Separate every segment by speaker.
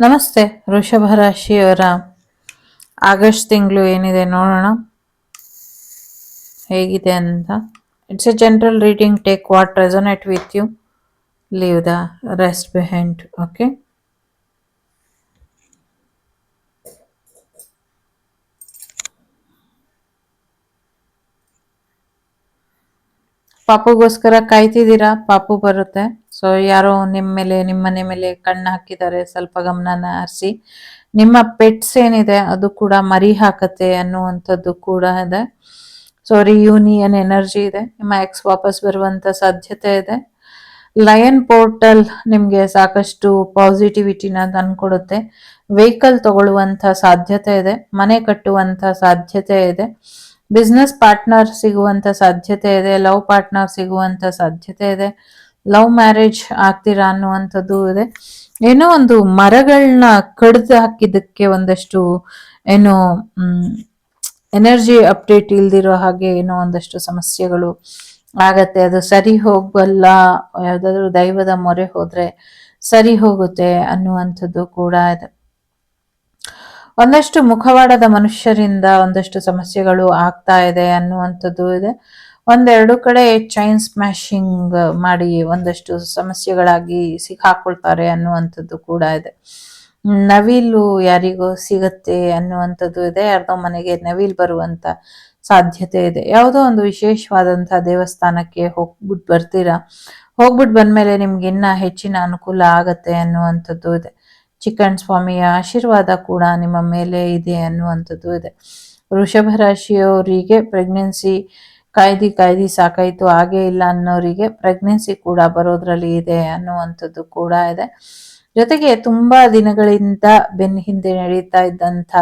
Speaker 1: ನಮಸ್ತೆ, ವೃಷಭ ರಾಶಿಯವರ. ಆಗಸ್ಟ್ ತಿಂಗಳು ಏನಿದೆ ನೋಡೋಣ. ಹೇಗಿದೆ ಅಂತ. It's a general reading take what resonate with you leave the rest behind okay ಪಾಪುಗೋಸ್ಕರ ಕಾಯ್ತಿದ್ದೀರಾ? ಪಾಪು ಬರುತ್ತೆ. ಸೊ ಯಾರೋ ನಿಮ್ಮ ಮೇಲೆ, ನಿಮ್ಮ ಮನೆ ಮೇಲೆ ಕಣ್ಣು ಹಾಕಿದ್ದಾರೆ. ಸ್ವಲ್ಪ ಗಮನನ ಹರಿಸಿ. ನಿಮ್ಮ ಪೆಟ್ಸ್ ಏನಿದೆ, ಅದು ಕೂಡ ಮರಿ ಹಾಕತ್ತೆ ಅನ್ನುವಂಥದ್ದು ಕೂಡ ಇದೆ. ಸೊ ರಿಯೂನಿಯನ್ ಎನರ್ಜಿ ಇದೆ. ನಿಮ್ಮ ಎಕ್ಸ್ ವಾಪಸ್ ಬರುವಂತ ಸಾಧ್ಯತೆ ಇದೆ. ಲಯನ್ ಪೋರ್ಟಲ್ ನಿಮಗೆ ಸಾಕಷ್ಟು ಪಾಸಿಟಿವಿಟಿನ ತಂದ್ಕೊಡುತ್ತೆ ವೆಹಿಕಲ್ ತಗೊಳ್ಳುವಂಥ ಸಾಧ್ಯತೆ ಇದೆ. ಮನೆ ಕಟ್ಟುವಂಥ ಸಾಧ್ಯತೆ ಇದೆ. ಬಿಸ್ನೆಸ್ ಪಾರ್ಟ್ನರ್ ಸಿಗುವಂತ ಸಾಧ್ಯತೆ ಇದೆ ಲವ್ ಪಾರ್ಟ್ನರ್ ಸಿಗುವಂತ ಸಾಧ್ಯತೆ ಇದೆ ಲವ್ ಮ್ಯಾರೇಜ್ ಆಗ್ತೀರಾ ಅನ್ನುವಂಥದ್ದು ಇದೆ. ಏನೋ ಒಂದು ಮರಗಳನ್ನ ಕಡ್ದು ಹಾಕಿದ್ದಕ್ಕೆ ಒಂದಷ್ಟು ಏನೋ ಎನರ್ಜಿ ಅಪ್ಡೇಟ್ ಇಲ್ದಿರೋ ಹಾಗೆ ಏನೋ ಒಂದಷ್ಟು ಸಮಸ್ಯೆಗಳು ಆಗತ್ತೆ. ಅದು ಸರಿ ಹೋಗಲ್ಲ, ಯಾವ್ದಾದ್ರು ದೈವದ ಮೊರೆ ಹೋದ್ರೆ ಸರಿ ಹೋಗುತ್ತೆ ಅನ್ನುವಂಥದ್ದು ಕೂಡ ಇದೆ. ಒಂದಷ್ಟು ಮುಖವಾಡದ ಮನುಷ್ಯರಿಂದ ಒಂದಷ್ಟು ಸಮಸ್ಯೆಗಳು ಆಗ್ತಾ ಇದೆ ಅನ್ನುವಂಥದ್ದು ಇದೆ. ಒಂದೆರಡು ಕಡೆ ಚೈನ್ ಸ್ಮ್ಯಾಶಿಂಗ್ ಮಾಡಿ ಒಂದಷ್ಟು ಸಮಸ್ಯೆಗಳಾಗಿ ಸಿಕ್ಕಾಕೊಳ್ತಾರೆ ಅನ್ನುವಂಥದ್ದು ಕೂಡ ಇದೆ. ನವಿಲು ಯಾರಿಗೋ ಸಿಗತ್ತೆ ಅನ್ನುವಂಥದ್ದು ಇದೆ. ಯಾರ್ದೋ ಮನೆಗೆ ನವಿಲ್ ಬರುವಂತ ಸಾಧ್ಯತೆ ಇದೆ. ಯಾವುದೋ ಒಂದು ವಿಶೇಷವಾದಂತಹ ದೇವಸ್ಥಾನಕ್ಕೆ ಹೋಗ್ಬಿಟ್ಟು ಬರ್ತೀರಾ? ಹೋಗ್ಬಿಟ್ಟು ಬಂದ್ಮೇಲೆ ನಿಮ್ಗೆ ಇನ್ನ ಹೆಚ್ಚಿನ ಅನುಕೂಲ ಆಗತ್ತೆ ಅನ್ನುವಂಥದ್ದು ಇದೆ. ಚಿಕ್ಕಣ್ಣ ಸ್ವಾಮಿಯ ಆಶೀರ್ವಾದ ಕೂಡ ನಿಮ್ಮ ಮೇಲೆ ಇದೆ ಅನ್ನುವಂಥದ್ದು ಇದೆ. ವೃಷಭ ರಾಶಿಯವರಿಗೆ ಪ್ರೆಗ್ನೆನ್ಸಿ ಕಾಯ್ದಿ ಕಾಯ್ದಿ ಸಾಕಾಯಿತು, ಹಾಗೆ ಇಲ್ಲ ಅನ್ನೋರಿಗೆ ಪ್ರೆಗ್ನೆನ್ಸಿ ಕೂಡ ಬರೋದ್ರಲ್ಲಿ ಇದೆ ಅನ್ನುವಂಥದ್ದು ಕೂಡ ಇದೆ. ಜೊತೆಗೆ ತುಂಬಾ ದಿನಗಳಿಂದ ಬೆನ್ನ ಹಿಂದೆ ನಡೀತಾ ಇದ್ದಂಥ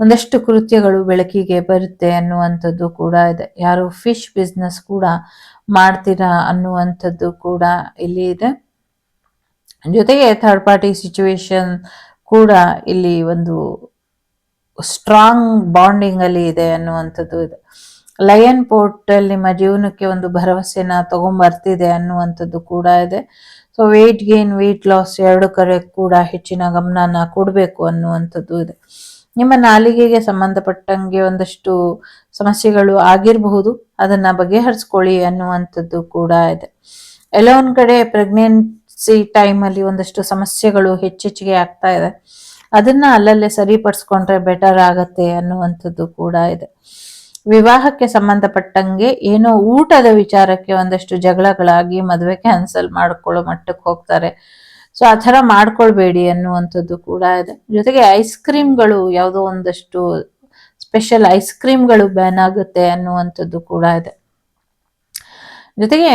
Speaker 1: ಒಂದಷ್ಟು ಕೃತ್ಯಗಳು ಬೆಳಕಿಗೆ ಬರುತ್ತೆ ಅನ್ನುವಂಥದ್ದು ಕೂಡ ಇದೆ. ಯಾರು ಫಿಶ್ ಬಿಸ್ನೆಸ್ ಕೂಡ ಮಾಡ್ತೀರಾ ಅನ್ನುವಂಥದ್ದು ಕೂಡ ಇಲ್ಲಿ ಇದೆ. ಜೊತೆಗೆ ಥರ್ಡ್ ಪಾರ್ಟಿ ಸಿಚುವೇಶನ್ ಕೂಡ ಇಲ್ಲಿ ಒಂದು ಸ್ಟ್ರಾಂಗ್ ಬಾಂಡಿಂಗ್ ಅಲ್ಲಿ ಇದೆ ಅನ್ನುವಂಥದ್ದು ಇದೆ. ಲಯನ್ ಪೋರ್ಟ್ ಅಲ್ಲಿ ನಿಮ್ಮ ಜೀವನಕ್ಕೆ ಒಂದು ಭರವಸೆನ ತಗೊಂಡ್ಬರ್ತಿದೆ ಅನ್ನುವಂಥದ್ದು ಕೂಡ ಇದೆ. So weight gain weight loss ಎರಡು ಕಡೆ ಕೂಡ ಹೆಚ್ಚಿನ ಗಮನನ ಕೊಡಬೇಕು ಅನ್ನುವಂಥದ್ದು ಇದೆ. ನಿಮ್ಮ ನಾಲಿಗೆಗೆ ಸಂಬಂಧಪಟ್ಟಂಗೆ ಒಂದಷ್ಟು ಸಮಸ್ಯೆಗಳು ಆಗಿರಬಹುದು. ಅದನ್ನ ಬಗೆಹರಿಸ್ಕೊಳ್ಳಿ ಅನ್ನುವಂಥದ್ದು ಕೂಡ ಇದೆ. ಎಲ್ಲ ಒಂದ್ ಕಡೆ ಪ್ರೆಗ್ನೆನ್ಸಿ ಟೈಮಲ್ಲಿ ಒಂದಷ್ಟು ಸಮಸ್ಯೆಗಳು ಹೆಚ್ಚೆಚ್ಚಿಗೆ ಆಗ್ತಾ ಇದೆ. ಅದನ್ನ ಅಲ್ಲಲ್ಲೇ ಸರಿಪಡಿಸ್ಕೊಂಡ್ರೆ ಬೆಟರ್ ಆಗತ್ತೆ ಅನ್ನುವಂಥದ್ದು ಕೂಡ ಇದೆ. ವಿವಾಹಕ್ಕೆ ಸಂಬಂಧಪಟ್ಟಂಗೆ ಏನೋ ಊಟದ ವಿಚಾರಕ್ಕೆ ಒಂದಷ್ಟು ಜಗಳಗಳಾಗಿ ಮದುವೆ ಕ್ಯಾನ್ಸಲ್ ಮಾಡ್ಕೊಳ್ಳೋ ಮಟ್ಟಕ್ಕೆ ಹೋಗ್ತಾರೆ. ಸೊ ಆ ಥರ ಮಾಡ್ಕೊಳ್ಬೇಡಿ ಅನ್ನುವಂಥದ್ದು ಕೂಡ ಇದೆ. ಜೊತೆಗೆ ಐಸ್ ಕ್ರೀಮ್ಗಳು ಯಾವುದೋ ಒಂದಷ್ಟು ಸ್ಪೆಷಲ್ ಐಸ್ ಕ್ರೀಮ್ಗಳು ಬ್ಯಾನ್ ಆಗುತ್ತೆ ಅನ್ನುವಂಥದ್ದು ಕೂಡ ಇದೆ. ಜೊತೆಗೆ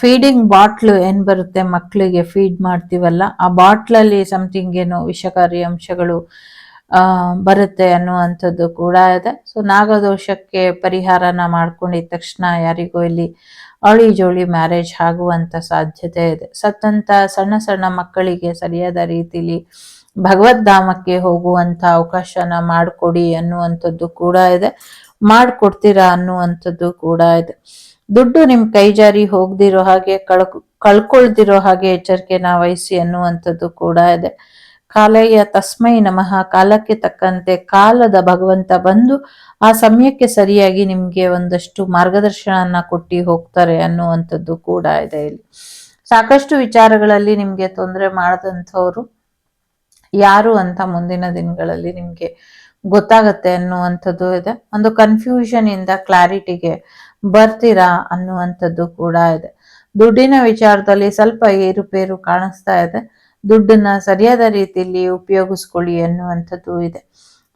Speaker 1: ಫೀಡಿಂಗ್ ಬಾಟ್ಲು ಏನ್ ಬರುತ್ತೆ ಮಕ್ಕಳಿಗೆ ಫೀಡ್ ಮಾಡ್ತೀವಲ್ಲ, ಆ ಬಾಟ್ಲಲ್ಲಿ ಸಮಥಿಂಗ್ ಏನೋ ವಿಷಕಾರಿ ಅಂಶಗಳು ಬರುತ್ತೆ ಅನ್ನುವಂಥದ್ದು ಕೂಡ ಇದೆ. ಸೊ ನಾಗದೋಷಕ್ಕೆ ಪರಿಹಾರನ ಮಾಡ್ಕೊಂಡಿದ ತಕ್ಷಣ ಯಾರಿಗೂ ಇಲ್ಲಿ ಅಳಿ ಜೋಳಿ ಮ್ಯಾರೇಜ್ ಆಗುವಂತ ಸಾಧ್ಯತೆ ಇದೆ. ಸತ್ತಂತ ಸಣ್ಣ ಸಣ್ಣ ಮಕ್ಕಳಿಗೆ ಸರಿಯಾದ ರೀತಿಲಿ ಭಗವದ್ಧಾಮಕ್ಕೆ ಹೋಗುವಂತ ಅವಕಾಶನ ಮಾಡಿಕೊಡಿ ಅನ್ನುವಂಥದ್ದು ಕೂಡ ಇದೆ. ಮಾಡಿಕೊಡ್ತೀರಾ ಅನ್ನುವಂಥದ್ದು ಕೂಡ ಇದೆ. ದುಡ್ಡು ನಿಮ್ ಕೈ ಜಾರಿ ಹೋಗ್ದಿರೋ ಹಾಗೆ ಕಳ್, ಕಳ್ಕೊಳ್ದಿರೋ ಹಾಗೆ ಎಚ್ಚರಿಕೆನ ವಹಿಸಿ ಅನ್ನುವಂಥದ್ದು ಕೂಡ ಇದೆ. ಕಾಲಯ್ಯ ತಸ್ಮೈ ನಮಃ. ಕಾಲಕ್ಕೆ ತಕ್ಕಂತೆ ಕಾಲದ ಭಗವಂತ ಬಂದು ಆ ಸಮಯಕ್ಕೆ ಸರಿಯಾಗಿ ನಿಮ್ಗೆ ಒಂದಷ್ಟು ಮಾರ್ಗದರ್ಶನ ಕೊಟ್ಟಿ ಹೋಗ್ತಾರೆ ಅನ್ನುವಂಥದ್ದು ಕೂಡ ಇದೆ ಇಲ್ಲಿ. ಸಾಕಷ್ಟು ವಿಚಾರಗಳಲ್ಲಿ ನಿಮ್ಗೆ ತೊಂದರೆ ಮಾಡದಂಥವ್ರು ಯಾರು ಅಂತ ಮುಂದಿನ ದಿನಗಳಲ್ಲಿ ನಿಮ್ಗೆ ಗೊತ್ತಾಗತ್ತೆ ಅನ್ನುವಂಥದ್ದು ಇದೆ. ಒಂದು ಕನ್ಫ್ಯೂಷನ್ ಇಂದ ಕ್ಲಾರಿಟಿಗೆ ಬರ್ತೀರಾ ಅನ್ನುವಂಥದ್ದು ಕೂಡ ಇದೆ. ದುಡ್ಡಿನ ವಿಚಾರದಲ್ಲಿ ಸ್ವಲ್ಪ ಏರುಪೇರು ಕಾಣಿಸ್ತಾ ಇದೆ. ದುಡ್ಡನ್ನ ಸರಿಯಾದ ರೀತಿಯಲ್ಲಿ ಉಪಯೋಗಿಸ್ಕೊಳ್ಳಿ ಅನ್ನುವಂಥದ್ದು ಇದೆ.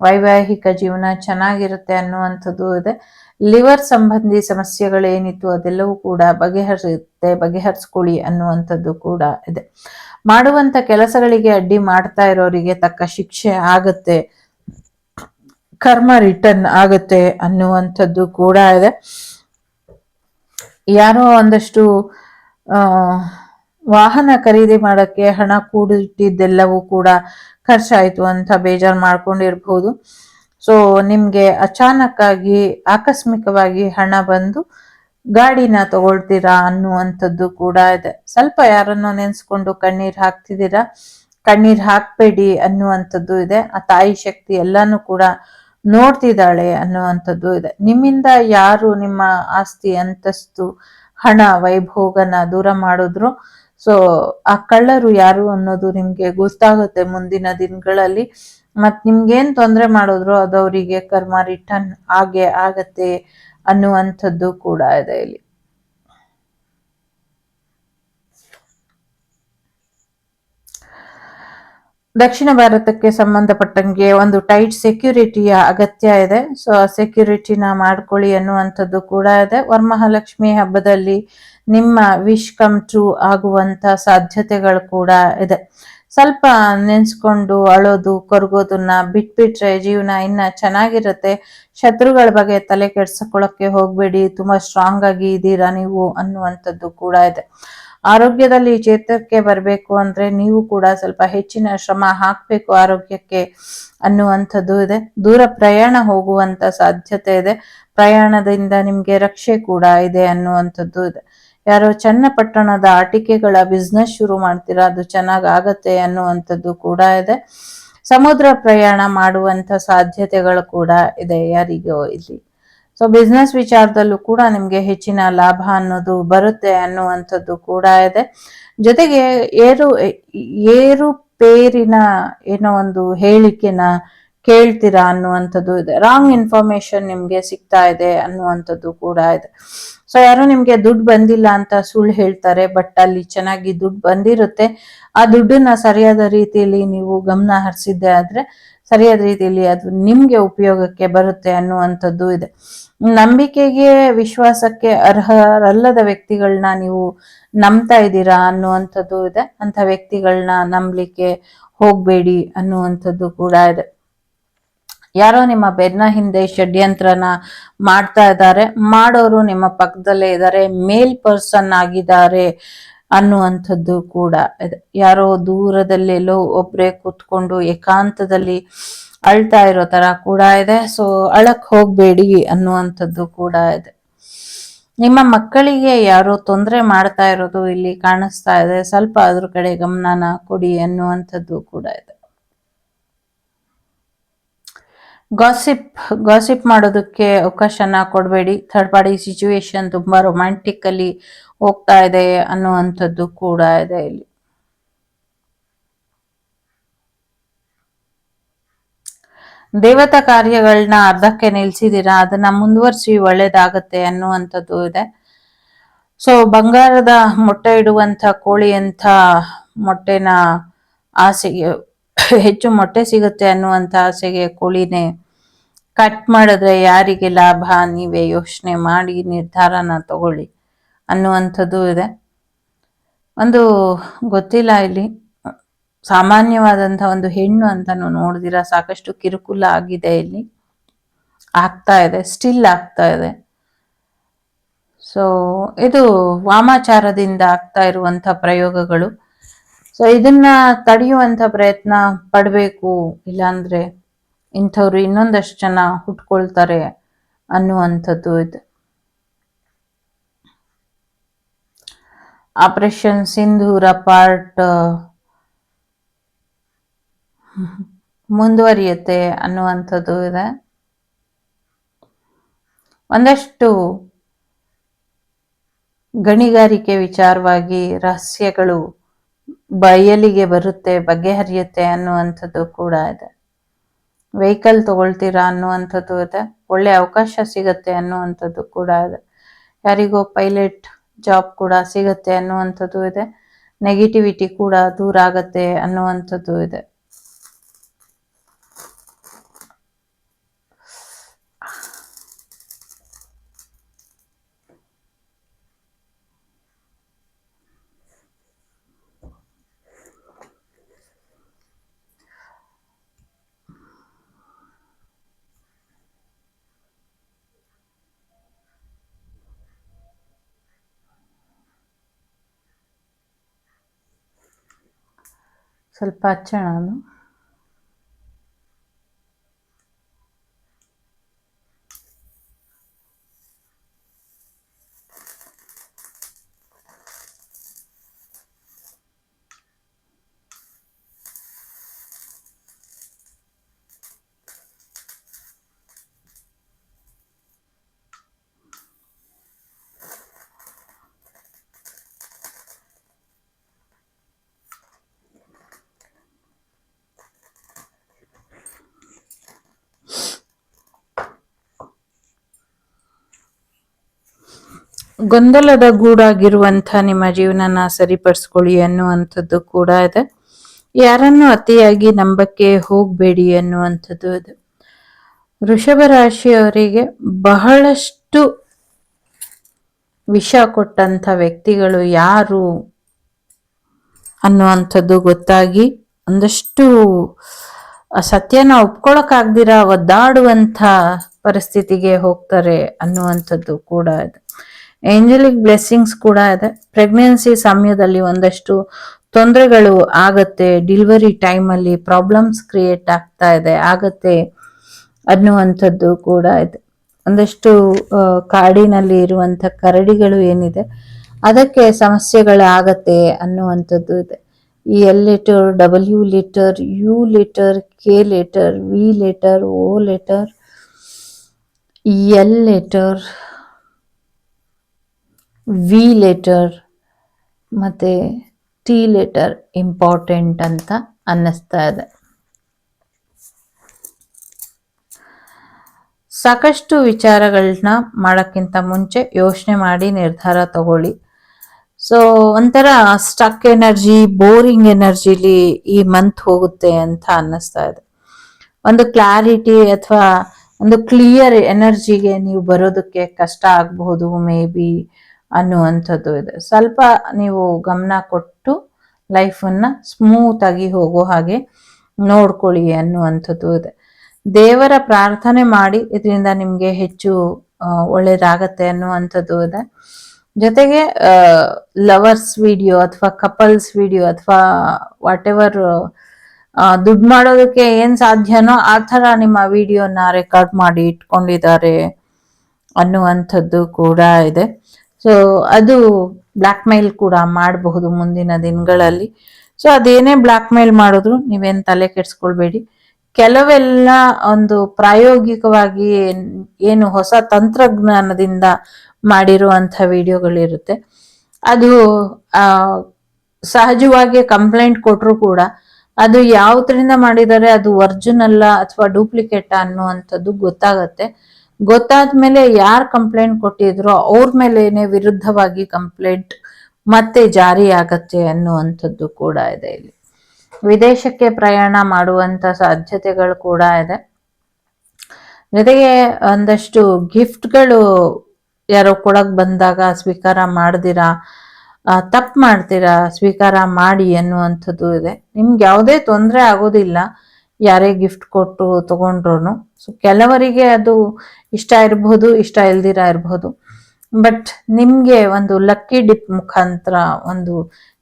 Speaker 1: ವೈವಾಹಿಕ ಜೀವನ ಚೆನ್ನಾಗಿರುತ್ತೆ ಅನ್ನುವಂಥದ್ದು ಇದೆ. ಲಿವರ್ ಸಂಬಂಧಿ ಸಮಸ್ಯೆಗಳೇನಿತ್ತು ಅದೆಲ್ಲವೂ ಕೂಡ ಬಗೆಹರಿಸುತ್ತೆ, ಬಗೆಹರಿಸ್ಕೊಳ್ಳಿ ಅನ್ನುವಂಥದ್ದು ಕೂಡ ಇದೆ. ಮಾಡುವಂತ ಕೆಲಸಗಳಿಗೆ ಅಡ್ಡಿ ಮಾಡ್ತಾ ಇರೋರಿಗೆ ತಕ್ಕ ಶಿಕ್ಷೆ ಆಗತ್ತೆ. ಕರ್ಮ ರಿಟರ್ನ್ ಆಗುತ್ತೆ ಅನ್ನುವಂಥದ್ದು ಕೂಡ ಇದೆ. ಯಾರೋ ಒಂದಷ್ಟು ವಾಹನ ಖರೀದಿ ಮಾಡೋಕ್ಕೆ ಹಣ ಕೂಡಿಟ್ಟಿದ್ದೆಲ್ಲವೂ ಕೂಡ ಖರ್ಚಾಯಿತು ಅಂತ ಬೇಜಾರು ಮಾಡ್ಕೊಂಡಿರ್ಬಹುದು ಸೊ ನಿಮಗೆ ಅಚಾನಕ್ಕಾಗಿ, ಆಕಸ್ಮಿಕವಾಗಿ ಹಣ ಬಂದು ಗಾಡಿನ ತಗೊಳ್ತೀರಾ ಅನ್ನುವಂಥದ್ದು ಕೂಡ ಇದೆ. ಸ್ವಲ್ಪ ಯಾರನ್ನೋ ನೆನೆಸ್ಕೊಂಡು ಕಣ್ಣೀರು ಹಾಕ್ತಿದ್ದೀರಾ? ಕಣ್ಣೀರು ಹಾಕ್ಬೇಡಿ ಅನ್ನುವಂಥದ್ದು ಇದೆ. ಆ ತಾಯಿ ಶಕ್ತಿ ಎಲ್ಲಾನು ಕೂಡ ನೋಡ್ತಿದ್ದಾಳೆ ಅನ್ನುವಂಥದ್ದು ಇದೆ. ನಿಮ್ಮಿಂದ ಯಾರು ನಿಮ್ಮ ಆಸ್ತಿ ಅಂತಸ್ತು, ಹಣ, ವೈಭೋಗನ ದೂರ ಮಾಡಿದ್ರು? ಸೊ ಆ ಕಳ್ಳರು ಯಾರು ಅನ್ನೋದು ನಿಮ್ಗೆ ಗೊತ್ತಾಗುತ್ತೆ ಮುಂದಿನ ದಿನಗಳಲ್ಲಿ. ಮತ್ ನಿಮ್ಗೇನ್ ತೊಂದರೆ ಮಾಡಿದ್ರು ಅದು ಅವರಿಗೆ ಕರ್ಮ ರಿಟರ್ನ್ ಹಾಗೆ ಆಗತ್ತೆ ಅನ್ನುವಂಥದ್ದು ಕೂಡ ಇದೆ ಇಲ್ಲಿ. ದಕ್ಷಿಣ ಭಾರತಕ್ಕೆ ಸಂಬಂಧಪಟ್ಟಂಗೆ ಒಂದು ಟೈಟ್ ಸೆಕ್ಯೂರಿಟಿಯ ಅಗತ್ಯ ಇದೆ. ಸೊ ಆ ಸೆಕ್ಯೂರಿಟಿನ ಮಾಡ್ಕೊಳ್ಳಿ ಅನ್ನುವಂಥದ್ದು ಕೂಡ ಇದೆ. ವರಮಹಾಲಕ್ಷ್ಮಿ ಹಬ್ಬದಲ್ಲಿ ನಿಮ್ಮ ವಿಶ್ ಕಮ್ ಟ್ರೂ ಆಗುವಂತ ಸಾಧ್ಯತೆಗಳು ಕೂಡ ಇದೆ. ಸ್ವಲ್ಪ ನೆನೆಸ್ಕೊಂಡು ಅಳೋದು, ಕೊರಗೋದನ್ನ ಬಿಟ್ಬಿಟ್ರೆ ಜೀವನ ಇನ್ನ ಚೆನ್ನಾಗಿರುತ್ತೆ. ಶತ್ರುಗಳ ಬಗ್ಗೆ ತಲೆ ಕೆಡ್ಸ್ಕೊಳಕ್ಕೆ ಹೋಗ್ಬೇಡಿ. ತುಂಬಾ ಸ್ಟ್ರಾಂಗ್ ಆಗಿ ಇದ್ದೀರಾ ನೀವು ಅನ್ನುವಂಥದ್ದು ಕೂಡ ಇದೆ. ಆರೋಗ್ಯದಲ್ಲಿ ಚೇತಕ್ಕೆ ಬರಬೇಕು ಅಂದ್ರೆ ನೀವು ಕೂಡ ಸ್ವಲ್ಪ ಹೆಚ್ಚಿನ ಶ್ರಮ ಹಾಕಬೇಕು ಆರೋಗ್ಯಕ್ಕೆ ಅನ್ನುವಂಥದ್ದು ಇದೆ. ದೂರ ಪ್ರಯಾಣ ಹೋಗುವಂತ ಸಾಧ್ಯತೆ ಇದೆ. ಪ್ರಯಾಣದಿಂದ ನಿಮ್ಗೆ ರಕ್ಷೆ ಕೂಡ ಇದೆ ಅನ್ನುವಂಥದ್ದು ಇದೆ. ಯಾರೋ ಚನ್ನಪಟ್ಟಣದ ಆಟಿಕೆಗಳ ಬಿಸ್ನೆಸ್ ಶುರು ಮಾಡ್ತೀರಾ, ಅದು ಚೆನ್ನಾಗ್ ಆಗತ್ತೆ ಅನ್ನುವಂಥದ್ದು ಕೂಡ ಇದೆ. ಸಮುದ್ರ ಪ್ರಯಾಣ ಮಾಡುವಂತ ಸಾಧ್ಯತೆಗಳು ಕೂಡ ಇದೆ ಯಾರಿಗೋ ಇಲ್ಲಿ. ಸೊ ಬಿಸ್ನೆಸ್ ವಿಚಾರದಲ್ಲೂ ಕೂಡ ನಿಮ್ಗೆ ಹೆಚ್ಚಿನ ಲಾಭ ಅನ್ನೋದು ಬರುತ್ತೆ ಅನ್ನುವಂಥದ್ದು ಕೂಡ ಇದೆ. ಜೊತೆಗೆ ಏರು ಏರು ಪೇರಿನ ಏನೋ ಒಂದು ಹೇಳಿಕೆನ ಕೇಳ್ತೀರಾ ಅನ್ನುವಂಥದ್ದು ಇದೆ. ರಾಂಗ್ ಇನ್ಫಾರ್ಮೇಶನ್ ನಿಮ್ಗೆ ಸಿಗ್ತಾ ಇದೆ ಅನ್ನುವಂಥದ್ದು ಕೂಡ ಇದೆ. ಸೊ ಯಾರು ನಿಮ್ಗೆ ದುಡ್ಡು ಬಂದಿಲ್ಲ ಅಂತ ಸುಳ್ಳು ಹೇಳ್ತಾರೆ ಬಟ್ ಅಲ್ಲಿ ಚೆನ್ನಾಗಿ ದುಡ್ಡು ಬಂದಿರುತ್ತೆ. ಆ ದುಡ್ಡನ್ನ ಸರಿಯಾದ ರೀತಿಯಲ್ಲಿ ನೀವು ಗಮನ ಹರಿಸಿದ್ದೆ ಆದ್ರೆ ಸರಿಯಾದ ರೀತಿಯಲ್ಲಿ ಅದು ನಿಮ್ಗೆ ಉಪಯೋಗಕ್ಕೆ ಬರುತ್ತೆ ಅನ್ನುವಂಥದ್ದು ಇದೆ. ನಂಬಿಕೆಗೆ ವಿಶ್ವಾಸಕ್ಕೆ ಅರ್ಹರಲ್ಲದ ವ್ಯಕ್ತಿಗಳನ್ನ ನೀವು ನಂಬ್ತಾ ಇದ್ದೀರಾ ಅನ್ನುವಂಥದ್ದು ಇದೆ. ಅಂತ ವ್ಯಕ್ತಿಗಳನ್ನ ನಂಬಲಿಕ್ಕೆ ಹೋಗ್ಬೇಡಿ ಅನ್ನುವಂಥದ್ದು ಕೂಡ ಇದೆ. ಯಾರೋ ನಿಮ್ಮ ಬೆನ್ನ ಹಿಂದೆ ಷಡ್ಯಂತ್ರನ ಮಾಡ್ತಾ ಇದ್ದಾರೆ. ಮಾಡೋರು ನಿಮ್ಮ ಪಕ್ಕದಲ್ಲೇ ಇದ್ದಾರೆ. ಮೇಲ್ ಪರ್ಸನ್ ಆಗಿದ್ದಾರೆ. ಅನ್ನುವಂಥದ್ದು ಕೂಡ. ಯಾರೋ ದೂರದಲ್ಲೆಲ್ಲೋ ಒಬ್ಬರೇ ಕೂತ್ಕೊಂಡು ಏಕಾಂತದಲ್ಲಿ ಅಳ್ತಾ ಇರೋ ತರ ಕೂಡ ಇದೆ. ಸೊ ಅಳಕ್ ಹೋಗ್ಬೇಡಿ ಅನ್ನುವಂಥದ್ದು ಕೂಡ ಇದೆ. ನಿಮ್ಮ ಮಕ್ಕಳಿಗೆ ಯಾರೋ ತೊಂದರೆ ಮಾಡ್ತಾ ಇರೋದು ಇಲ್ಲಿ ಕಾಣಿಸ್ತಾ ಇದೆ. ಸ್ವಲ್ಪ ಅದ್ರ ಕಡೆ ಗಮನನ ಕೊಡಿ ಅನ್ನುವಂಥದ್ದು ಕೂಡ ಇದೆ. ಗಾಸಿಪ್ ಗಾಸಿಪ್ ಮಾಡೋದಕ್ಕೆ ಅವಕಾಶನ ಕೊಡಬೇಡಿ. ಥರ್ಡ್ ಪಾರ್ಟಿ ಸಿಚುವೇಶನ್ ತುಂಬಾ ರೊಮ್ಯಾಂಟಿಕ್ ಅಲ್ಲಿ ಹೋಗ್ತಾ ಇದೆ ಅನ್ನುವಂಥದ್ದು ಕೂಡ ಇದೆ ಇಲ್ಲಿ. ದೇವತಾ ಕಾರ್ಯಗಳನ್ನ ಅರ್ಧಕ್ಕೆ ನಿಲ್ಸಿದೀರಾ ಅದನ್ನ ಮುಂದುವರಿಸಿ ಒಳ್ಳೇದಾಗತ್ತೆ ಅನ್ನುವಂಥದ್ದು ಇದೆ. ಸೊ ಬಂಗಾರದ ಮೊಟ್ಟೆ ಇಡುವಂಥ ಕೋಳಿ ಅಂತ ಮೊಟ್ಟೆನ ಆಸೆಗೆ, ಹೆಚ್ಚು ಮೊಟ್ಟೆ ಸಿಗುತ್ತೆ ಅನ್ನುವಂತ ಆಸೆಗೆ ಕೋಳಿನೇ ಕಟ್ ಮಾಡಿದ್ರೆ ಯಾರಿಗೆ ಲಾಭ? ನೀವೇ ಯೋಚನೆ ಮಾಡಿ ನಿರ್ಧಾರನ ತಗೊಳ್ಳಿ. ಅನ್ನುವಂಥದ್ದು ಇದೆ. ಒಂದು ಗೊತ್ತಿಲ್ಲ ಇಲ್ಲಿ. ಸಾಮಾನ್ಯವಾದಂಥ ಒಂದು ಹೆಣ್ಣು ಅಂತಾನು ನೋಡಿದಿರ, ಸಾಕಷ್ಟು ಕಿರುಕುಳ ಆಗಿದೆ ಇಲ್ಲಿ. ಆಗ್ತಾ ಇದೆ ಸ್ಟಿಲ್ ಆಗ್ತಾ ಇದೆ. ಸೊ ಇದು ವಾಮಾಚಾರದಿಂದ ಆಗ್ತಾ ಇರುವಂತ ಪ್ರಯೋಗಗಳು. ಸೊ ಇದನ್ನ ತಡೆಯುವಂತ ಪ್ರಯತ್ನ ಪಡಬೇಕು, ಇಲ್ಲಾಂದ್ರೆ ಇಂಥವ್ರು ಇನ್ನೊಂದಷ್ಟು ಜನ ಹುಟ್ಕೊಳ್ತಾರೆ ಅನ್ನುವಂಥದ್ದು ಇದೆ. ಆಪರೇಷನ್ ಸಿಂಧೂರ ಪಾರ್ಟ್ ಮುಂದುವರಿಯುತ್ತೆ ಅನ್ನುವಂಥದ್ದು ಇದೆ. ಒಂದಷ್ಟು ಗಣಿಗಾರಿಕೆ ವಿಚಾರವಾಗಿ ರಹಸ್ಯಗಳು ಬಯಲಿಗೆ ಬರುತ್ತೆ, ಬಗೆಹರಿಯುತ್ತೆ ಅನ್ನುವಂಥದ್ದು ಕೂಡ ಇದೆ. ವೆಹಿಕಲ್ ತಗೊಳ್ತೀರಾ ಅನ್ನುವಂಥದ್ದು ಇದೆ. ಒಳ್ಳೆ ಅವಕಾಶ ಸಿಗುತ್ತೆ ಅನ್ನುವಂಥದ್ದು ಕೂಡ ಇದೆ. ಯಾರಿಗೋ ಪೈಲಟ್ ಜಾಬ್ ಕೂಡ ಸಿಗುತ್ತೆ ಅನ್ನುವಂಥದ್ದು ಇದೆ. ನೆಗೆಟಿವಿಟಿ ಕೂಡ ದೂರ ಆಗತ್ತೆ ಅನ್ನುವಂಥದ್ದು ಇದೆ. ಸ್ವಲ್ಪ ಹಚ್ಚೋಣ ಅದು ಗೊಂದಲದ ಗೂಡಾಗಿರುವಂಥ ನಿಮ್ಮ ಜೀವನನ ಸರಿಪಡಿಸ್ಕೊಳ್ಳಿ ಅನ್ನುವಂಥದ್ದು ಕೂಡ ಇದೆ. ಯಾರನ್ನು ಅತಿಯಾಗಿ ನಂಬಕ್ಕೆ ಹೋಗಬೇಡಿ ಅನ್ನುವಂಥದ್ದು ಇದೆ. ವೃಷಭ ರಾಶಿಯವರಿಗೆ ಬಹಳಷ್ಟು ವಿಷ ಕೊಟ್ಟಂಥ ವ್ಯಕ್ತಿಗಳು ಯಾರು ಅನ್ನುವಂಥದ್ದು ಗೊತ್ತಾಗಿ ಒಂದಷ್ಟು ಸತ್ಯನ ಒಪ್ಕೊಳಕ್ಕಾಗ್ದಿರ ಒದ್ದಾಡುವಂಥ ಪರಿಸ್ಥಿತಿಗೆ ಹೋಗ್ತಾರೆ ಅನ್ನುವಂಥದ್ದು ಕೂಡ ಇದೆ. ಏಂಜಲಿಕ್ ಬ್ಲೆಸ್ಸಿಂಗ್ಸ್ ಕೂಡ ಇದೆ. ಪ್ರೆಗ್ನೆನ್ಸಿ ಸಮಯದಲ್ಲಿ ಒಂದಷ್ಟು ತೊಂದರೆಗಳು ಆಗತ್ತೆ. ಡಿಲಿವರಿ ಟೈಮಲ್ಲಿ ಪ್ರಾಬ್ಲಮ್ಸ್ ಕ್ರಿಯೇಟ್ ಆಗ್ತಾ ಇದೆ. ಆಗತ್ತೆ ಅನ್ನುವಂಥದ್ದು ಕೂಡ ಇದೆ. ಒಂದಷ್ಟು ಕಾಡಿನಲ್ಲಿ ಇರುವಂಥ ಕರಡಿಗಳು ಏನಿದೆ, ಅದಕ್ಕೆ ಸಮಸ್ಯೆಗಳಾಗತ್ತೆ ಅನ್ನುವಂಥದ್ದು ಇದೆ. ಈ L letter W letter U letter K letter V letter O letter L letter V letter ಮತ್ತು ಟಿ ಲೆಟರ್ ಇಂಪಾರ್ಟೆಂಟ್ ಅಂತ ಅನ್ನಿಸ್ತಾ ಇದೆ. ಸಾಕಷ್ಟು ವಿಚಾರಗಳನ್ನ ಮಾಡೋಕ್ಕಿಂತ ಮುಂಚೆ ಯೋಚನೆ ಮಾಡಿ ನಿರ್ಧಾರ ತಗೊಳ್ಳಿ. ಸೊ ಒಂಥರ ಸ್ಟಕ್ ಎನರ್ಜಿ ಬೋರಿಂಗ್ ಎನರ್ಜಿಲಿ ಈ ಮಂತ್ ಹೋಗುತ್ತೆ ಅಂತ ಅನ್ನಿಸ್ತಾ ಇದೆ. ಒಂದು ಕ್ಲಾರಿಟಿ ಅಥವಾ ಒಂದು ಕ್ಲಿಯರ್ ಎನರ್ಜಿಗೆ ನೀವು ಬರೋದಕ್ಕೆ ಕಷ್ಟ ಆಗಬಹುದು ಮೇ ಬಿ ಅನ್ನುವಂಥದ್ದು ಇದೆ. ಸ್ವಲ್ಪ ನೀವು ಗಮನ ಕೊಟ್ಟು ಲೈಫನ್ನು ಸ್ಮೂತಾಗಿ ಹೋಗೋ ಹಾಗೆ ನೋಡ್ಕೊಳ್ಳಿ ಅನ್ನುವಂಥದ್ದು ಇದೆ. ದೇವರ ಪ್ರಾರ್ಥನೆ ಮಾಡಿ ಇದರಿಂದ ನಿಮಗೆ ಹೆಚ್ಚು ಒಳ್ಳೇದಾಗತ್ತೆ ಅನ್ನುವಂಥದ್ದು ಇದೆ. ಜೊತೆಗೆ ಲವರ್ಸ್ ವಿಡಿಯೋ ಅಥವಾ ಕಪಲ್ಸ್ ವಿಡಿಯೋ ಅಥವಾ ವಾಟ್ ಎವರ್ ದುಡ್ಡು ಮಾಡೋದಕ್ಕೆ ಏನು ಸಾಧ್ಯನೋ ಆ ಥರ ನಿಮ್ಮ ವಿಡಿಯೋನ ರೆಕಾರ್ಡ್ ಮಾಡಿ ಇಟ್ಕೊಂಡಿದ್ದಾರೆ ಅನ್ನುವಂಥದ್ದು ಕೂಡ ಇದೆ. ಸೊ ಅದು ಬ್ಲ್ಯಾಕ್ ಮೇಲ್ ಕೂಡ ಮಾಡಬಹುದು ಮುಂದಿನ ದಿನಗಳಲ್ಲಿ. ಸೊ ಅದೇನೇ ಬ್ಲ್ಯಾಕ್ ಮೇಲ್ ಮಾಡಿದ್ರು ನೀವೇನು ತಲೆ ಕೆಡಿಸ್ಕೊಳ್ಬೇಡಿ. ಕೆಲವೆಲ್ಲ ಒಂದು ಪ್ರಾಯೋಗಿಕವಾಗಿ ಏನು ಹೊಸ ತಂತ್ರಜ್ಞಾನದಿಂದ ಮಾಡಿರುವಂಥ ವಿಡಿಯೋಗಳಿರುತ್ತೆ. ಅದು ಸಹಜವಾಗಿ ಕಂಪ್ಲೇಂಟ್ ಕೊಟ್ಟರು ಕೂಡ ಅದು ಯಾವ್ದ್ರಿಂದ ಮಾಡಿದರೆ ಅದು ಒರಿಜಿನಲ್ಲ ಅಥವಾ ಡೂಪ್ಲಿಕೇಟ್ ಅನ್ನುವಂಥದ್ದು ಗೊತ್ತಾಗತ್ತೆ. ಗೊತ್ತಾದ್ಮೇಲೆ ಯಾರು ಕಂಪ್ಲೇಂಟ್ ಕೊಟ್ಟಿದ್ರೋ ಅವ್ರ ಮೇಲೇನೆ ವಿರುದ್ಧವಾಗಿ ಕಂಪ್ಲೇಂಟ್ ಮತ್ತೆ ಜಾರಿ ಆಗತ್ತೆ ಅನ್ನುವಂಥದ್ದು ಕೂಡ ಇದೆ ಇಲ್ಲಿ. ವಿದೇಶಕ್ಕೆ ಪ್ರಯಾಣ ಮಾಡುವಂತ ಸಾಧ್ಯತೆಗಳು ಕೂಡ ಇದೆ. ಜೊತೆಗೆ ಒಂದಷ್ಟು ಗಿಫ್ಟ್ಗಳು ಯಾರೋ ಕೊಡಕ್ ಬಂದಾಗ ಸ್ವೀಕಾರ ಮಾಡ್ದಿರಾ ತಪ್ಪು ಮಾಡ್ತೀರಾ ಸ್ವೀಕಾರ ಮಾಡಿ ಅನ್ನುವಂಥದ್ದು ಇದೆ. ನಿಮ್ಗೆ ಯಾವುದೇ ತೊಂದರೆ ಆಗೋದಿಲ್ಲ. ಯಾರೇ ಗಿಫ್ಟ್ ಕೊಟ್ಟು ತಗೊಂಡ್ರು ಸೊ ಕೆಲವರಿಗೆ ಅದು ಇಷ್ಟ ಇರಬಹುದು ಇಷ್ಟ ಇಲ್ದಿರ ಇರಬಹುದು ಬಟ್ ನಿಮ್ಗೆ ಒಂದು ಲಕ್ಕಿ ಡಿಪ್ ಮುಖಾಂತರ ಒಂದು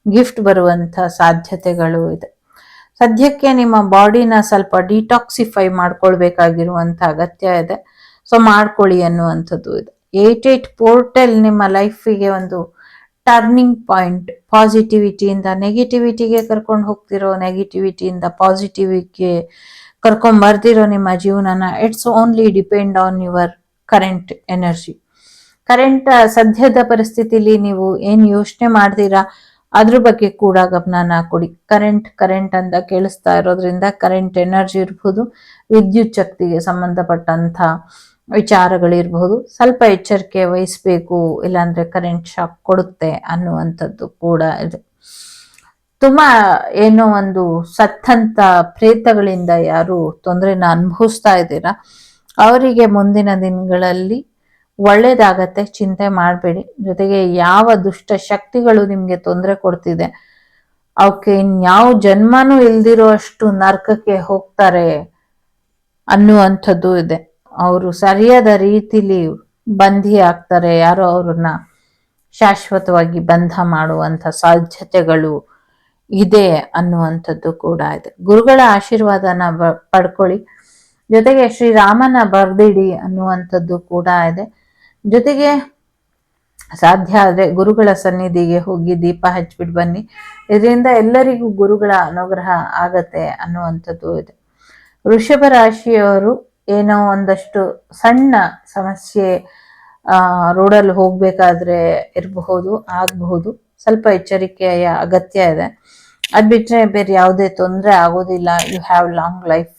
Speaker 1: ಗಿಫ್ಟ್ ಬರುವಂತ ಸಾಧ್ಯತೆಗಳು ಇದೆ. ಸದ್ಯಕ್ಕೆ ನಿಮ್ಮ ಬಾಡಿನ ಸ್ವಲ್ಪ ಡಿಟಾಕ್ಸಿಫೈ ಮಾಡ್ಕೊಳ್ಬೇಕಾಗಿರುವಂಥ ಅಗತ್ಯ ಇದೆ. ಸೊ ಮಾಡ್ಕೊಳ್ಳಿ ಅನ್ನುವಂಥದ್ದು ಇದೆ. ಏಟ್ ಏಟ್ ಪೋರ್ಟಲ್ ನಿಮ್ಮ ಲೈಫಿಗೆ ಒಂದು ಟರ್ನಿಂಗ್ ಪಾಯಿಂಟ್ ಪಾಸಿಟಿವಿಟಿಯಿಂದ ನೆಗೆಟಿವಿಟಿಗೆ ಕರ್ಕೊಂಡು ಹೋಗ್ತಿರೋ ನೆಗೆಟಿವಿಟಿಯಿಂದ ಪಾಸಿಟಿವಿಗೆ ಕರ್ಕೊಂಡ್ ಬರ್ತಿರೋ ನಿಮ್ಮ ಜೀವನನ it's only depend on your current energy current ಸದ್ಯದ ಪರಿಸ್ಥಿತಿಲಿ ನೀವು ಏನ್ ಯೋಚನೆ ಮಾಡ್ತೀರಾ, ಅದ್ರ ಬಗ್ಗೆ ಕೂಡ ಗಮನನ ಕೊಡಿ. ಕರೆಂಟ್ ಕರೆಂಟ್ ಅಂತ ಕೇಳಿಸ್ತಾ ಇರೋದ್ರಿಂದ ಕರೆಂಟ್ ಎನರ್ಜಿ ಇರ್ಬೋದು, ವಿದ್ಯುತ್ ಶಕ್ತಿಗೆ ಸಂಬಂಧಪಟ್ಟಂತ ವಿಚಾರಗಳಿರಬಹುದು. ಸ್ವಲ್ಪ ಎಚ್ಚರಿಕೆ ವಹಿಸಬೇಕು, ಇಲ್ಲಾಂದ್ರೆ ಕರೆಂಟ್ ಶಾಕ್ ಕೊಡುತ್ತೆ ಅನ್ನುವಂಥದ್ದು ಕೂಡ ಇದೆ. ತುಂಬ ಏನೋ ಒಂದು ಸತ್ತಂತ ಪ್ರೇತಗಳಿಂದ ಯಾರು ತೊಂದರೆನ ಅನುಭವಿಸ್ತಾ ಇದ್ದೀರಾ? ಅವರಿಗೆ ಮುಂದಿನ ದಿನಗಳಲ್ಲಿ ಒಳ್ಳೇದಾಗತ್ತೆ, ಚಿಂತೆ ಮಾಡಬೇಡಿ. ಜೊತೆಗೆ ಯಾವ ದುಷ್ಟ ಶಕ್ತಿಗಳು ನಿಮಗೆ ತೊಂದರೆ ಕೊಡ್ತಿದೆ ಅವಕ್ಕೆ ಇನ್ಯಾವ ಜನ್ಮನೂ ಇಲ್ದಿರೋ ಅಷ್ಟು ನರ್ಕಕ್ಕೆ ಹೋಗ್ತಾರೆ ಅನ್ನುವಂಥದ್ದು ಇದೆ. ಅವರು ಸರಿಯಾದ ರೀತಿಲಿ ಬಂಧಿ ಆಗ್ತಾರೆ, ಯಾರೋ ಅವ್ರನ್ನ ಶಾಶ್ವತವಾಗಿ ಬಂಧ ಮಾಡುವಂತ ಸಾಧ್ಯತೆಗಳು ಇದೆ ಅನ್ನುವಂಥದ್ದು ಕೂಡ ಇದೆ. ಗುರುಗಳ ಆಶೀರ್ವಾದನ ಪಡ್ಕೊಳ್ಳಿ. ಜೊತೆಗೆ ಶ್ರೀರಾಮನ ಬರ್ದಿಡಿ ಅನ್ನುವಂಥದ್ದು ಕೂಡ ಇದೆ. ಜೊತೆಗೆ ಸಾಧ್ಯ ಆದರೆ ಗುರುಗಳ ಸನ್ನಿಧಿಗೆ ಹೋಗಿ ದೀಪ ಹಚ್ಬಿಟ್ಟು ಬನ್ನಿ. ಇದರಿಂದ ಎಲ್ಲರಿಗೂ ಗುರುಗಳ ಅನುಗ್ರಹ ಆಗತ್ತೆ ಅನ್ನುವಂಥದ್ದು ಇದೆ. ವೃಷಭ ರಾಶಿಯವರು ಏನೋ ಒಂದಷ್ಟು ಸಣ್ಣ ಸಮಸ್ಯೆ ರೋಡಲ್ಲಿ ಹೋಗ್ಬೇಕಾದ್ರೆ ಇರಬಹುದು, ಆಗಬಹುದು. ಸ್ವಲ್ಪ ಎಚ್ಚರಿಕೆಯ ಅಗತ್ಯ ಇದೆ. ಅದ್ ಬಿಟ್ರೆ ಬೇರೆ ಯಾವುದೇ ತೊಂದರೆ ಆಗೋದಿಲ್ಲ. ಯು ಹ್ಯಾವ್ ಲಾಂಗ್ ಲೈಫ್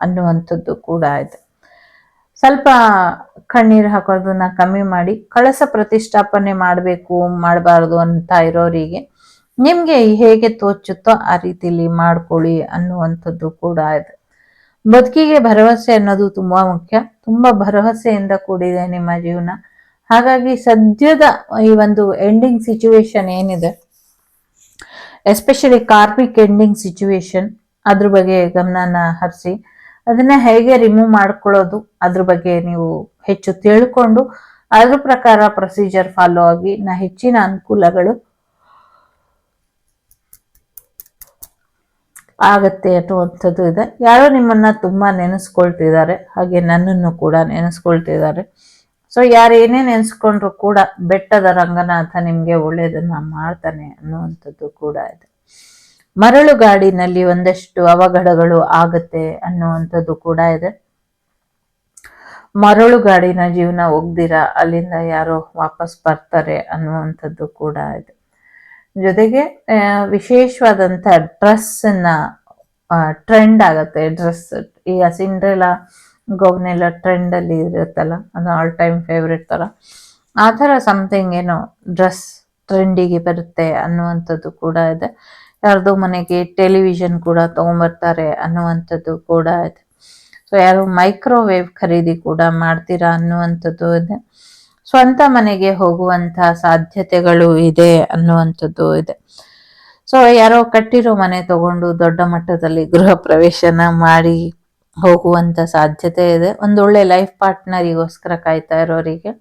Speaker 1: ಅನ್ನುವಂಥದ್ದು ಕೂಡ ಇದೆ. ಸ್ವಲ್ಪ ಕಣ್ಣೀರು ಹಾಕೋದನ್ನ ಕಮ್ಮಿ ಮಾಡಿ, ಕಳಸ ಪ್ರತಿಷ್ಠಾಪನೆ ಮಾಡಬೇಕು, ಮಾಡಬಾರ್ದು ಅಂತ ಇರೋರಿಗೆ ನಿಮ್ಗೆ ಹೇಗೆ ತೋಚುತ್ತೋ ಆ ರೀತಿಲಿ ಮಾಡ್ಕೊಳ್ಳಿ ಅನ್ನುವಂಥದ್ದು ಕೂಡ ಇದೆ. ಬದುಕಿಗೆ ಭರವಸೆ ಅನ್ನೋದು ತುಂಬಾ ಮುಖ್ಯ. ತುಂಬಾ ಭರವಸೆಯಿಂದ ಕೂಡಿದೆ ನಿಮ್ಮ ಜೀವನ. ಹಾಗಾಗಿ ಸದ್ಯದ ಈ ಒಂದು ಎಂಡಿಂಗ್ ಸಿಚುವೇಶನ್ ಏನಿದೆ? ಎಸ್ಪೆಷಲಿ ಕಾರ್ಮಿಕ್ ಎಂಡಿಂಗ್ ಸಿಚುವೇಶನ್ ಅದ್ರ ಬಗ್ಗೆ ಗಮನನ ಹರಿಸಿ. ಅದನ್ನ ಹೇಗೆ ರಿಮೂವ್ ಮಾಡ್ಕೊಳ್ಳೋದು, ಅದ್ರ ಬಗ್ಗೆ ನೀವು ಹೆಚ್ಚು ತಿಳ್ಕೊಂಡು, ಅದ್ರ ಪ್ರಕಾರ ಪ್ರೊಸೀಜರ್ ಫಾಲೋ ಆಗಿ, ನಾ ಹೆಚ್ಚಿನ ಅನುಕೂಲಗಳು ಆಗತ್ತೆ ಅನ್ನುವಂಥದ್ದು ಇದೆ. ಯಾರೋ ನಿಮ್ಮನ್ನ ತುಂಬಾ ನೆನೆಸ್ಕೊಳ್ತಿದ್ದಾರೆ, ಹಾಗೆ ನನ್ನನ್ನು ಕೂಡ ನೆನೆಸ್ಕೊಳ್ತಿದ್ದಾರೆ. ಸೊ ಯಾರು ಏನೇ ನೆನೆಸ್ಕೊಂಡ್ರು ಕೂಡ ಬೆಟ್ಟದ ರಂಗನಾಥ ನಿಮಗೆ ಒಳ್ಳೇದನ್ನ ಮಾಡ್ತಾನೆ ಅನ್ನುವಂಥದ್ದು ಕೂಡ ಇದೆ. ಮರಳು ಗಾಡಿನಲ್ಲಿ ಒಂದಷ್ಟು ಅವಘಡಗಳು ಆಗತ್ತೆ ಅನ್ನುವಂಥದ್ದು ಕೂಡ ಇದೆ. ಮರಳು ಗಾಡಿನ ಜೀವನ ಒಗ್ದಿರ, ಅಲ್ಲಿಂದ ಯಾರೋ ವಾಪಸ್ ಬರ್ತಾರೆ ಅನ್ನುವಂಥದ್ದು ಕೂಡ ಇದೆ. ಜೊತೆಗೆ ವಿಶೇಷವಾದಂಥ ಡ್ರೆಸ್ಸನ್ನ ಟ್ರೆಂಡ್ ಆಗತ್ತೆ. ಡ್ರೆಸ್ ಈಗ ಸಿಂಡ್ರೆಲಾ ಗೌನೆಲ್ಲ ಟ್ರೆಂಡಲ್ಲಿ ಇರುತ್ತಲ್ಲ, ಅದು ಆಲ್ ಟೈಮ್ ಫೇವ್ರೆಟ್ ಥರ ಆ ಥರ ಸಮಥಿಂಗ್ ಏನೋ ಡ್ರೆಸ್ ಟ್ರೆಂಡಿಗೆ ಬರುತ್ತೆ ಅನ್ನುವಂಥದ್ದು ಕೂಡ ಇದೆ. ಯಾರ್ದೋ ಮನೆಗೆ ಟೆಲಿವಿಷನ್ ಕೂಡ ತೊಗೊಂಬರ್ತಾರೆ ಅನ್ನುವಂಥದ್ದು ಕೂಡ ಇದೆ. ಸೊ ಯಾರು ಮೈಕ್ರೋವೇವ್ ಖರೀದಿ ಕೂಡ ಮಾಡ್ತೀರಾ ಅನ್ನುವಂಥದ್ದು ಇದೆ. ಸ್ವಂತ ಮನೆಗೆ ಹೋಗುವಂತಹ ಸಾಧ್ಯತೆಗಳು ಇದೆ ಅನ್ನುವಂಥದ್ದು ಇದೆ. ಸೊ ಯಾರೋ ಕಟ್ಟಿರೋ ಮನೆ ತಗೊಂಡು ದೊಡ್ಡ ಮಟ್ಟದಲ್ಲಿ ಗೃಹ ಪ್ರವೇಶನ ಮಾಡಿ ಹೋಗುವಂತ ಸಾಧ್ಯತೆ ಇದೆ. ಒಂದೊಳ್ಳೆ ಲೈಫ್ ಪಾರ್ಟ್ನರಿಗೋಸ್ಕರ ಕಾಯ್ತಾ ಇರೋರಿಗೆ.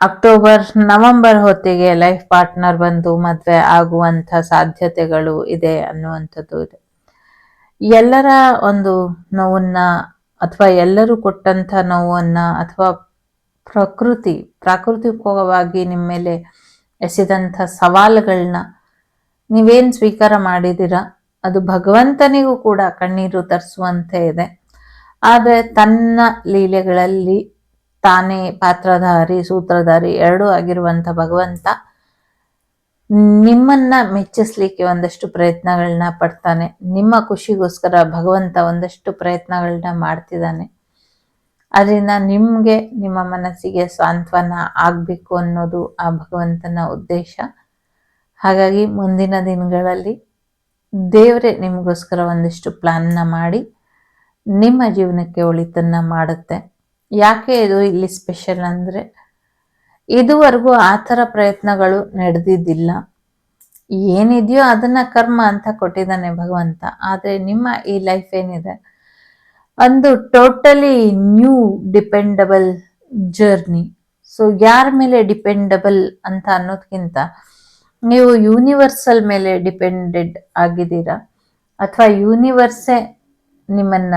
Speaker 1: ಅಕ್ಟೋಬರ್ ನವೆಂಬರ್ ಹೊತ್ತಿಗೆ ಲೈಫ್ ಪಾರ್ಟ್ನರ್ ಬಂದು ಮದುವೆ ಆಗುವಂತ ಸಾಧ್ಯತೆಗಳು ಇದೆ ಅನ್ನುವಂಥದ್ದು ಇದೆ. ಎಲ್ಲರ ಒಂದು ನೋವನ್ನ ಅಥವಾ ಎಲ್ಲರೂ ಕೊಟ್ಟಂತ ನೋವನ್ನ ಅಥವಾ ಪ್ರಕೃತಿ ಪ್ರಾಕೃತಿಕವಾಗಿ ನಿಮ್ಮ ಮೇಲೆ ಎಸೆದಂಥ ಸವಾಲುಗಳನ್ನ ನೀವೇನು ಸ್ವೀಕಾರ ಮಾಡಿದ್ದೀರ? ಅದು ಭಗವಂತನಿಗೂ ಕೂಡ ಕಣ್ಣೀರು ತರಿಸುವಂತೆ ಇದೆ. ಆದರೆ ತನ್ನ ಲೀಲೆಗಳಲ್ಲಿ ತಾನೇ ಪಾತ್ರಧಾರಿ, ಸೂತ್ರಧಾರಿ, ಎರಡೂ ಆಗಿರುವಂಥ ಭಗವಂತ ನಿಮ್ಮನ್ನ ಮೆಚ್ಚಿಸ್ಲಿಕ್ಕೆ ಒಂದಷ್ಟು ಪ್ರಯತ್ನಗಳನ್ನ ಪಡ್ತಾನೆ. ನಿಮ್ಮ ಖುಷಿಗೋಸ್ಕರ ಭಗವಂತ ಒಂದಷ್ಟು ಪ್ರಯತ್ನಗಳನ್ನ ಮಾಡ್ತಿದ್ದಾನೆ. ಅದರಿಂದ ನಿಮಗೆ ನಿಮ್ಮ ಮನಸ್ಸಿಗೆ ಸಾಂತ್ವನ ಆಗಬೇಕು ಅನ್ನೋದು ಆ ಭಗವಂತನ ಉದ್ದೇಶ. ಹಾಗಾಗಿ ಮುಂದಿನ ದಿನಗಳಲ್ಲಿ ದೇವರೇ ನಿಮಗೋಸ್ಕರ ಒಂದಿಷ್ಟು ಪ್ಲಾನ್ನ ಮಾಡಿ ನಿಮ್ಮ ಜೀವನಕ್ಕೆ ಒಳಿತನ್ನ ಮಾಡುತ್ತೆ. ಯಾಕೆ ಇದು ಇಲ್ಲಿ ಸ್ಪೆಷಲ್ ಅಂದರೆ ಇದುವರೆಗೂ ಆ ಥರ ಪ್ರಯತ್ನಗಳು ನಡೆದಿದ್ದಿಲ್ಲ. ಏನಿದೆಯೋ ಅದನ್ನು ಕರ್ಮ ಅಂತ ಕೊಟ್ಟಿದ್ದಾನೆ ಭಗವಂತ. ಆದರೆ ನಿಮ್ಮ ಈ ಲೈಫ್ ಏನಿದೆ? ಒಂದು totally new dependable journey so ಯಾರ ಮೇಲೆ ಡಿಪೆಂಡಬಲ್ ಅಂತ ಅನ್ನೋದಕ್ಕಿಂತ ನೀವು ಯೂನಿವರ್ಸಲ್ ಮೇಲೆ ಡಿಪೆಂಡೆಡ್ ಆಗಿದ್ದೀರಾ? ಅಥವಾ ಯೂನಿವರ್ಸೇ ನಿಮ್ಮನ್ನ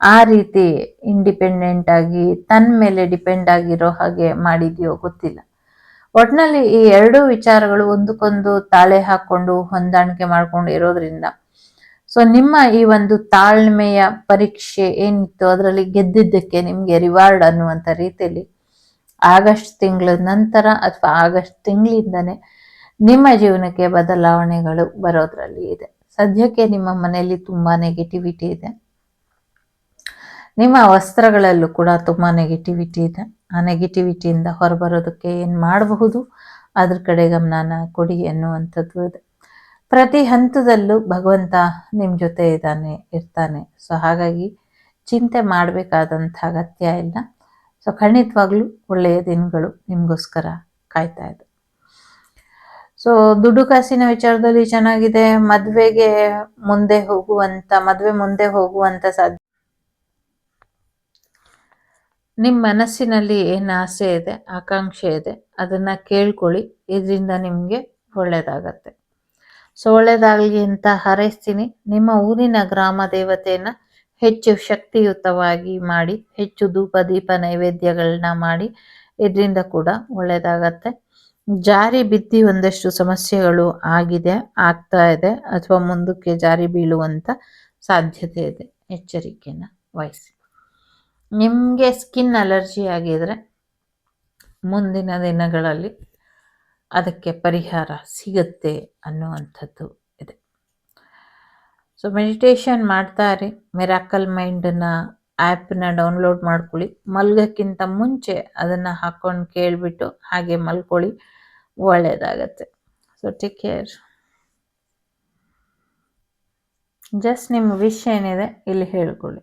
Speaker 1: ಆ ರೀತಿ ಇಂಡಿಪೆಂಡೆಂಟ್ ಆಗಿ ತನ್ನ ಮೇಲೆ ಡಿಪೆಂಡ್ ಆಗಿರೋ ಹಾಗೆ ಮಾಡಿದೆಯೋ ಗೊತ್ತಿಲ್ಲ. ಒಟ್ನಲ್ಲಿ ಈ ಎರಡು ವಿಚಾರಗಳು ಒಂದಕ್ಕೊಂದು ತಾಳೆ ಹಾಕೊಂಡು ಹೊಂದಾಣಿಕೆ ಮಾಡ್ಕೊಂಡು ಇರೋದ್ರಿಂದ ಸೊ ನಿಮ್ಮ ಈ ಒಂದು ತಾಳ್ಮೆಯ ಪರೀಕ್ಷೆ ಏನಿತ್ತು? ಅದರಲ್ಲಿ ಗೆದ್ದಿದ್ದಕ್ಕೆ ನಿಮಗೆ ರಿವಾರ್ಡ್ ಅನ್ನುವಂಥ ರೀತಿಯಲ್ಲಿ ಆಗಸ್ಟ್ ತಿಂಗಳ ನಂತರ ಅಥವಾ ಆಗಸ್ಟ್ ತಿಂಗಳಿಂದನೇ ನಿಮ್ಮ ಜೀವನಕ್ಕೆ ಬದಲಾವಣೆಗಳು ಬರೋದ್ರಲ್ಲಿ ಇದೆ. ಸದ್ಯಕ್ಕೆ ನಿಮ್ಮ ಮನೆಯಲ್ಲಿ ತುಂಬಾ ನೆಗೆಟಿವಿಟಿ ಇದೆ. ನಿಮ್ಮ ವಸ್ತ್ರಗಳಲ್ಲೂ ಕೂಡ ತುಂಬ ನೆಗೆಟಿವಿಟಿ ಇದೆ. ಆ ನೆಗೆಟಿವಿಟಿಯಿಂದ ಹೊರಬರೋದಕ್ಕೆ ಏನು ಮಾಡಬಹುದು? ಅದ್ರ ಕಡೆ ಗಮನನ ಕೊಡಿ ಅನ್ನುವಂಥದ್ದು ಇದೆ. ಪ್ರತಿ ಹಂತದಲ್ಲೂ ಭಗವಂತ ನಿಮ್ಮ ಜೊತೆ ಇದ್ದಾನೆ ಇರ್ತಾನೆ. ಸೊ ಹಾಗಾಗಿ ಚಿಂತೆ ಮಾಡಬೇಕಾದಂಥ ಅಗತ್ಯ ಇಲ್ಲ. ಸೊ ಖಂಡಿತವಾಗ್ಲೂ ಒಳ್ಳೆಯ ದಿನಗಳು ನಿಮಗೋಸ್ಕರ ಕಾಯ್ತಾ ಇದೆ ಸೊ ದುಡ್ಡು ಕಾಸಿನ ವಿಚಾರದಲ್ಲಿ ಚೆನ್ನಾಗಿದೆ. ಮದುವೆಗೆ ಮುಂದೆ ಹೋಗುವಂತ, ಮದುವೆ ಮುಂದೆ ಹೋಗುವಂತ ಸಾಧ್ಯ ನಿಮ್ಮ ಮನಸ್ಸಿನಲ್ಲಿ ಏನು ಆಸೆ ಇದೆ, ಆಕಾಂಕ್ಷೆ ಇದೆ, ಅದನ್ನ ಕೇಳ್ಕೊಳ್ಳಿ. ಇದರಿಂದ ನಿಮಗೆ ಒಳ್ಳೇದಾಗತ್ತೆ. ಸೊ ಅಂತ ಹಾರೈಸ್ತೀನಿ. ನಿಮ್ಮ ಊರಿನ ಗ್ರಾಮ ದೇವತೆಯನ್ನು ಹೆಚ್ಚು ಶಕ್ತಿಯುತವಾಗಿ ಮಾಡಿ, ಹೆಚ್ಚು ಧೂಪ, ದೀಪ ನೈವೇದ್ಯಗಳನ್ನ ಮಾಡಿ, ಇದರಿಂದ ಕೂಡ ಒಳ್ಳೆಯದಾಗತ್ತೆ ಜಾರಿ ಬಿದ್ದಿ ಒಂದಷ್ಟು ಸಮಸ್ಯೆಗಳು ಆಗಿದೆ, ಆಗ್ತಾ ಇದೆ, ಅಥವಾ ಮುಂದಕ್ಕೆ ಜಾರಿ ಬೀಳುವಂಥ ಸಾಧ್ಯತೆ ಇದೆ. ಎಚ್ಚರಿಕೆನ ವಹಿಸಿ. ನಿಮಗೆ ಸ್ಕಿನ್ ಅಲರ್ಜಿ ಆಗಿದ್ರೆ ಮುಂದಿನ ದಿನಗಳಲ್ಲಿ ಅದಕ್ಕೆ ಪರಿಹಾರ ಸಿಗುತ್ತೆ ಅನ್ನುವಂಥದ್ದು ಇದೆ. ಸೊ ಮೆಡಿಟೇಷನ್ ಮಾಡ್ತಾ ಇರಿ ಮಿರಾಕಲ್ ಮೈಂಡನ್ನ ಆ್ಯಪನ್ನ ಡೌನ್ಲೋಡ್ ಮಾಡ್ಕೊಳ್ಳಿ. ಮಲ್ಗೋಕ್ಕಿಂತ ಮುಂಚೆ ಅದನ್ನು ಹಾಕ್ಕೊಂಡು ಕೇಳಿಬಿಟ್ಟು ಹಾಗೆ ಮಲ್ಕೊಳ್ಳಿ. ಒಳ್ಳೆಯದಾಗತ್ತೆ ಸೊ ಟೇಕ್ ಕೇರ್ ಜಸ್ಟ್ ನಿಮ್ಮ ವಿಷ್ ಏನಿದೆ, ಇಲ್ಲಿ ಹೇಳ್ಕೊಳ್ಳಿ.